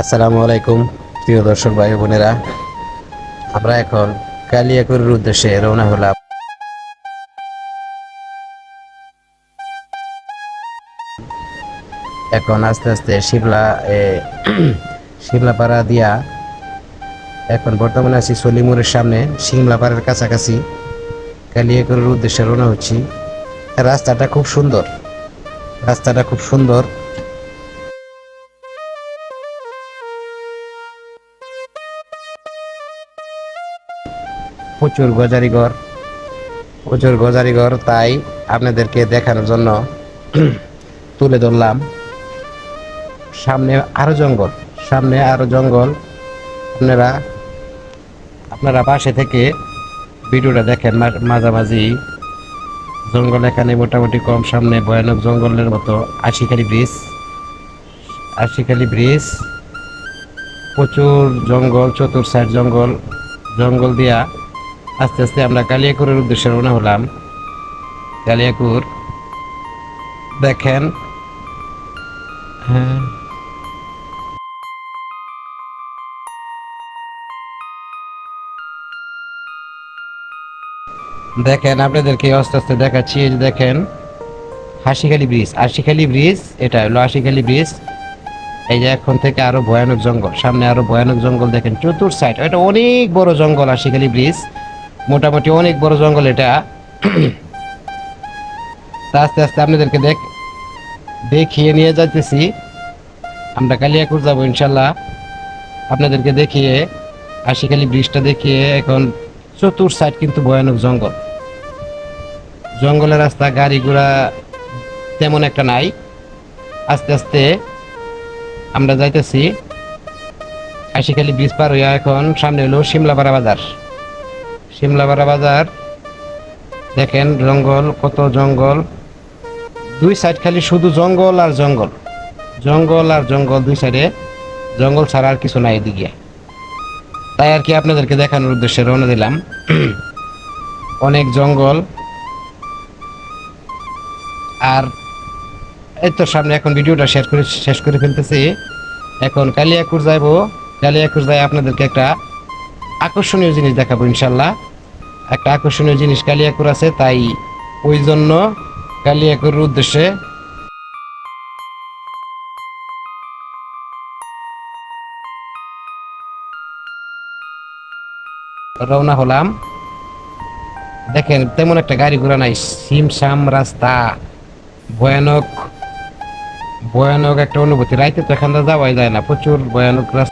আসসালামু আলাইকুম, প্রিয় দর্শক ভাই বোনেরা। আমরা এখন কালিয়াকুরের উদ্দেশ্যে রওনা হলাম। এখন আস্তে আস্তে শিবলা শিমলাপাড়া দিয়া এখন বর্তমানে আছি সলিমুরের সামনে, শিমলাপাড়ার কাছাকাছি। কালিয়াকুরের উদ্দেশ্যে রওনা হচ্ছি। রাস্তাটা খুব সুন্দর। রাস্তাটা খুব সুন্দর। প্রচুর গজারিঘর প্রচুর গজারিঘর তাই আপনাদেরকে দেখানোর জন্য তুলে ধরলাম। সামনে আরও জঙ্গল, সামনে আরও জঙ্গল। আপনারা আপনারা পাশে থেকে ভিডিওটা দেখেন মাঝামাঝি। জঙ্গল এখানে মোটামুটি কম, সামনে ভয়ানক জঙ্গলের মতো আশিখালি ব্রিজ। আশিখালি ব্রিজ। প্রচুর জঙ্গল, চতুর সাইড জঙ্গল। জঙ্গল দিয়া আস্তে আস্তে আমরা কালিয়াকুরের উদ্দেশ্যে রওনা হলাম। কালিয়াকুর, দেখেন। হ্যাঁ। দেখেন, আপনাদেরকে আস্তে আস্তে দেখাচ্ছি, এই দেখেন, হাসিখালি ব্রিজ। আশিখালি ব্রিজ, এটা হলো আশিখালি ব্রিজ। এই যে এখন থেকে আরও ভয়ানক জঙ্গল, সামনে আরও ভয়ানক জঙ্গল দেখেন, চতুর সাইড এটা অনেক বড় জঙ্গল আশিখালি ব্রিজ। মোটামুটি অনেক বড় জঙ্গল এটা। আস্তে আস্তে আপনাদেরকে দেখ, দেখিয়ে নিয়ে যাইতেছি। আমরা কালিয়াকুর যাব ইনশাল্লাহ। আপনাদেরকে দেখিয়ে আশিখালি ব্রিজটা দেখিয়ে, এখন চতুর সাইড কিন্তু ভয়ানক জঙ্গল। জঙ্গলের রাস্তা, গাড়ি ঘোড়া তেমন একটা নাই। আস্তে আস্তে আমরা যাইতেছি। আশিখালি ব্রিজ পার হইয়া এখন সামনে হলো শিমলাপাড়া বাজার। শিমলাপাড়া বাজার। দেখেন জঙ্গল, কত জঙ্গল। দুই সাইড খালি শুধু জঙ্গল আর জঙ্গল। জঙ্গল আর জঙ্গল দুই সাইডে জঙ্গল ছাড়া আর কিছু নাই এদিকে। তাই আর কি আপনাদেরকে দেখানোর উদ্দেশ্যে রওনা দিলাম। অনেক জঙ্গল। আর এই তো সামনে এখন ভিডিওটা শেষ করে শেষ করে ফেলতেছি। এখন কালিয়াকুর যাইব। কালিয়াকুর যাই আপনাদেরকে একটা আকর্ষণীয় জিনিস দেখাবো ইনশাল্লাহ। একটা আকর্ষণীয় জিনিস কালিয়াকুর আছে, তাই ওই জন্য কালিয়াকুরের উদ্দেশ্যে রওনা হলাম। দেখেন, তেমন একটা গাড়ি ঘোড়া নাই, সিমসাম রাস্তা। ভয়ানক ভয়ানক একটা অনুভূতি। রাইতে তো এখান যাওয়াই যায় না, প্রচুর ভয়ানক রাস্তা।